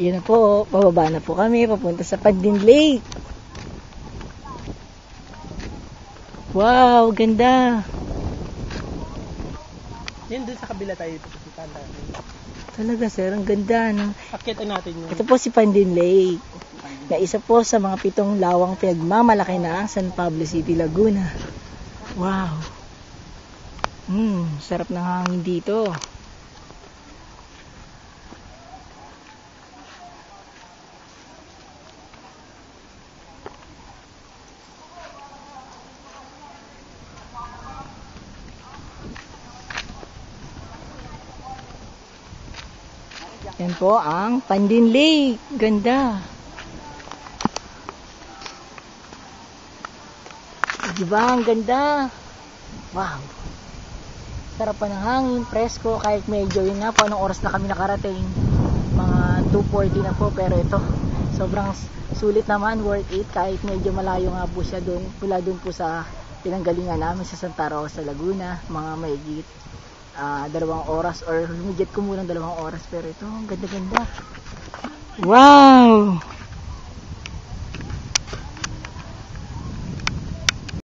Yun na po, pababa na po kami, papunta sa Pandin Lake. Wow, ganda. Yan dun sa kabila tayo pupunta natin. Talaga sir, ang ganda. No? Akitin natin yun. Ito po si Pandin Lake, na isa po sa mga pitong lawang pinagmamalaki ng San Pablo City, Laguna. Wow. Hmm, sarap ng hangin dito. Yan po ang Pandin Lake. Ganda. Diba? Ang ganda. Wow. Sarap pa ng hangin, presko, kahit medyo yun nga po, anong oras na kami nakarating. Mga 2.40 na po, pero ito, sobrang sulit naman, worth it, kahit medyo malayo nga po siya doon, mula doon po sa pinanggalingan namin sa Santa Rosa, Laguna, mga mahigit ah, dalawang oras or lumigit ko muna dalawang oras pero ito ang ganda-ganda. Wow